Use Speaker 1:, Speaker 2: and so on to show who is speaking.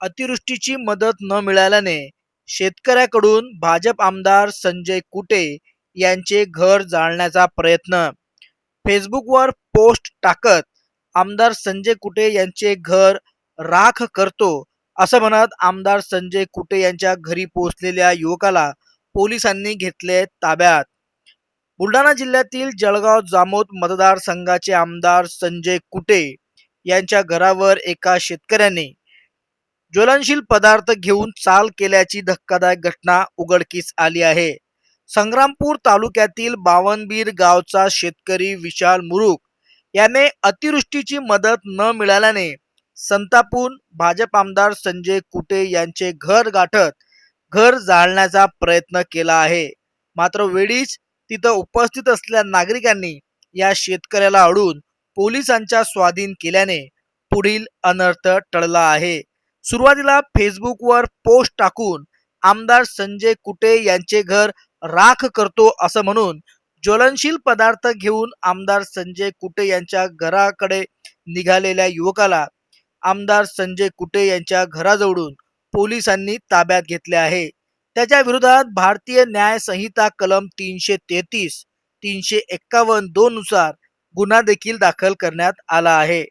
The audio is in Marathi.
Speaker 1: अतिवृष्टीची मदत न मिळाल्याने शेतकऱ्याकडून भाजप आमदार संजय कुटे यांचे घर जाळण्याचा प्रयत्न. फेसबुकवर पोस्ट टाकत आमदार संजय कुटे यांचे घर राख करतो असं म्हणत आमदार संजय कुटे यांच्या घरी पोहोचलेल्या युवकाला पोलिसांनी घेतले ताब्यात. बुलढाणा जिल्ह्यातील जळगाव जामोद मतदारसंघाचे आमदार संजय कुटे यांच्या घरावर एका शेतकऱ्याने ज्वलनशील पदार्थ घेऊन चाल केल्याची धक्कादायक घटना उघडकीस आली आहे. संग्रामपूर तालुक्यातील बावनबीर गावचा शेतकरी विशाल मुरुक याने अतिवृष्टीची मदत न मिळाल्याने संतापून भाजप आमदार संजय कुटे यांचे घर गाठत घर जाळण्याचा प्रयत्न केला आहे. मात्र वेळीच तिथं उपस्थित असलेल्या नागरिकांनी या शेतकऱ्याला अडून पोलिसांच्या स्वाधीन केल्याने पुढील अनर्थ टळला आहे. सुरुवातीला फेसबुकवर पोस्ट टाकून आमदार संजय कुटे यांचे घर राख करतो असं म्हणून ज्वलनशील पदार्थ घेऊन आमदार संजय कुटे यांच्या घराकडे निघालेल्या युवकाला आमदार संजय कुटे यांच्या घराजवळून पोलिसांनी ताब्यात घेतले आहे. त्याच्या विरोधात भारतीय न्याय संहिता कलम तीनशे तेहतीस तीनशे एक्कावन्न दोन नुसार गुन्हा देखील दाखल करण्यात आला आहे.